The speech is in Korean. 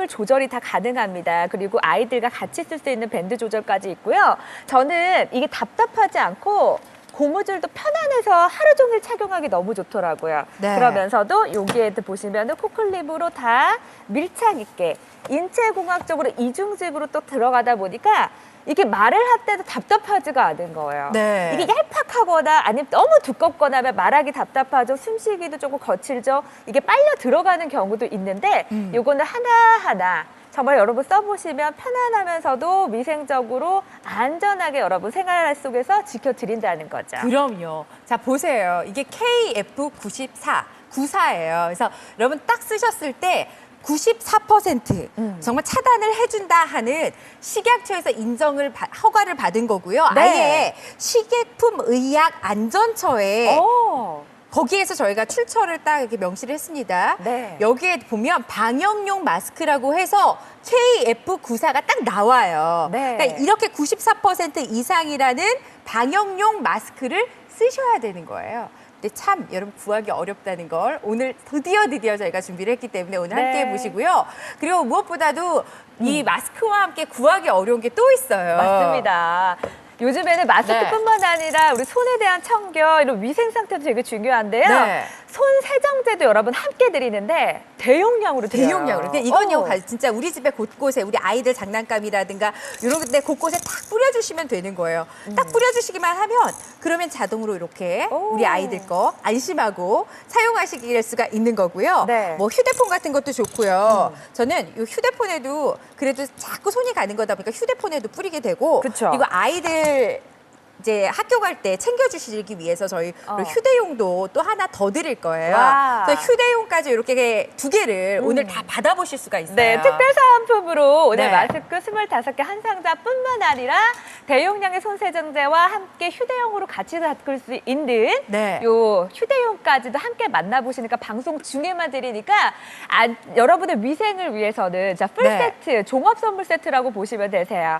케이블 조절이 다 가능합니다. 그리고 아이들과 같이 쓸 수 있는 밴드 조절까지 있고요. 저는 이게 답답하지 않고 고무줄도 편안해서 하루 종일 착용하기 너무 좋더라고요. 네. 그러면서도 여기에 보시면 코클립으로 다 밀착 있게 인체공학적으로 이중집으로 또 들어가다 보니까 이게 말을 할 때도 답답하지가 않은 거예요. 네. 이게 얄팍하거나 아니면 너무 두껍거나 하면 말하기 답답하죠. 숨쉬기도 조금 거칠죠. 이게 빨려 들어가는 경우도 있는데 음. 요거는 하나하나 정말 여러분 써보시면 편안하면서도 위생적으로 안전하게 여러분 생활 속에서 지켜드린다는 거죠. 그럼요. 자, 보세요. 이게 KF94, 94예요. 그래서 여러분 딱 쓰셨을 때94% 음. 정말 차단을 해준다 하는 식약처에서 인정을 받- 허가를 받은 거고요. 네. 아예 식약품 의약 안전처에 오. 거기에서 저희가 출처를 딱 이렇게 명시를 했습니다. 네. 여기에 보면 방역용 마스크라고 해서 KF94가 딱 나와요. 네. 그러니까 이렇게 94% 이상이라는 방역용 마스크를 쓰셔야 되는 거예요. 근데 참 여러분 구하기 어렵다는 걸 오늘 드디어 드디어 저희가 준비를 했기 때문에 오늘 네. 음. 함께 해보시고요. 그리고 무엇보다도 이 마스크와 함께 구하기 어려운 게 또 있어요. 맞습니다. 요즘에는 마스크뿐만 아니라 우리 손에 대한 청결, 이런 위생 상태도 되게 중요한데요. 네. 손 세정제도 여러분 함께 드리는데 대용량으로 드려요. 대용량으로. 근데 이건요, 어. 가- 진짜 우리 집에 곳곳에 우리 아이들 장난감이라든가 이런 데 곳곳에 딱 뿌려주시면 되는 거예요. 딱 뿌려주시기만 하면 그러면 자동으로 이렇게 음. 오. 우리 아이들 거 안심하고 사용하시길 수가 있는 거고요. 네. 음. 뭐 휴대폰 같은 것도 좋고요. 저는 이 휴대폰에도 그래도 자꾸 손이 가는 거다 보니까 휴대폰에도 뿌리게 되고 그쵸. 이거 아이들 이제 학교 갈 때 챙겨주시기 위해서 저희 어. 휴대용도 또 하나 더 드릴 거예요. 와. 그래서 휴대용까지 이렇게 두 개를 음. 오늘 다 받아보실 수가 있어요. 네, 특별 사은품으로 오늘 네. 마스크 25개 한 상자뿐만 아니라 대용량의 손세정제와 함께 휴대용으로 같이 바꿀 수 있는 네. 요 휴대용까지도 함께 만나보시니까 방송 중에만 드리니까 아, 여러분의 위생을 위해서는 자, 풀 네. 세트, 종합 선물 세트라고 보시면 되세요.